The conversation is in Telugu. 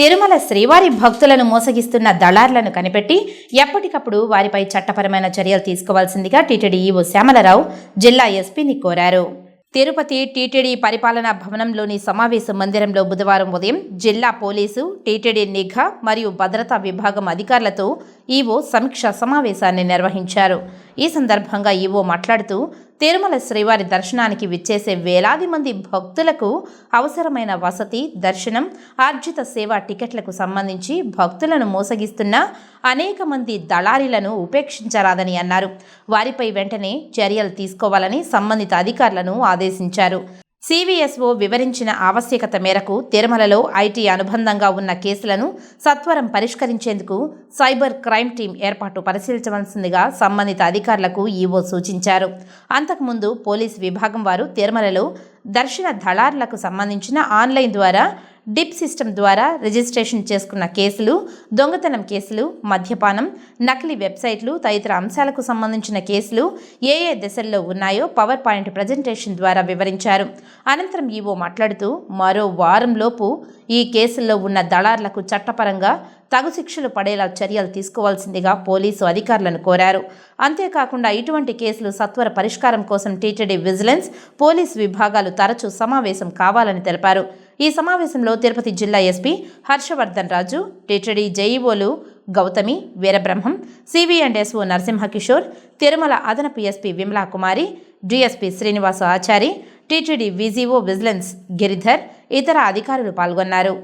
తిరుమల శ్రీవారి భక్తులను మోసగిస్తున్న దళార్లను కనిపెట్టి ఎప్పటికప్పుడు వారిపై చట్టపరమైన చర్యలు తీసుకోవాల్సిందిగా టీటీడీ ఈవో శ్యామలరావు జిల్లా ఎస్పీని కోరారు. తిరుపతి టీటీడీ పరిపాలనా భవనంలోని సమావేశ మందిరంలో బుధవారం ఉదయం జిల్లా పోలీసు టీటీడీ నిఘా మరియు భద్రతా విభాగం అధికారులతో ఈవో సమీక్ష సమావేశాన్ని నిర్వహించారు. ఈ సందర్భంగా ఈవో మాట్లాడుతూ తిరుమల శ్రీవారి దర్శనానికి విచ్చేసే వేలాది మంది భక్తులకు అవసరమైన వసతి దర్శనం ఆర్జిత సేవా టికెట్లకు సంబంధించి భక్తులను మోసగిస్తున్న అనేక మంది దళారీలను ఉపేక్షించరాదని అన్నారు. వారిపై వెంటనే చర్యలు తీసుకోవాలని సంబంధిత అధికారులను ఆదేశించారు. సివిఎస్ఓ వివరించిన ఆవశ్యకత మేరకు తిరుమలలో ఐటీ అనుబంధంగా ఉన్న కేసులను సత్వరం పరిష్కరించేందుకు సైబర్ క్రైమ్ టీం ఏర్పాటు పరిశీలించవలసిందిగా సంబంధిత అధికారులకు ఈవో సూచించారు. అంతకుముందు పోలీస్ విభాగం వారు తిరుమలలో దర్శన దళారులకు సంబంధించిన ఆన్లైన్ ద్వారా డిప్ సిస్టమ్ ద్వారా రిజిస్ట్రేషన్ చేసుకున్న కేసులు దొంగతనం కేసులు మద్యపానం నకిలీ వెబ్సైట్లు తదితర అంశాలకు సంబంధించిన కేసులు ఏ ఏ దశల్లో ఉన్నాయో పవర్ పాయింట్ ప్రజెంటేషన్ ద్వారా వివరించారు. అనంతరం ఈవో మాట్లాడుతూ మరో వారంలోపు ఈ కేసుల్లో ఉన్న దళార్లకు చట్టపరంగా తగు శిక్షలు పడేలా చర్యలు తీసుకోవాల్సిందిగా పోలీసు అధికారులను కోరారు. అంతేకాకుండా ఇటువంటి కేసులు సత్వర పరిష్కారం కోసం టీటీడీ విజిలెన్స్ పోలీస్ విభాగాలు తరచూ సమావేశం కావాలని తెలిపారు. ఈ సమావేశంలో తిరుపతి జిల్లా SP Harshavardhan Raju TTD జేఈఓలు Gautami Veerabrahmam CV and SO Narasimhakishore Tirumala అదనపు SP Vimala Kumari DSP Srinivasa Achari TTD VGO vigilance Giridhar ఇతర అధికారులు పాల్గొన్నారు.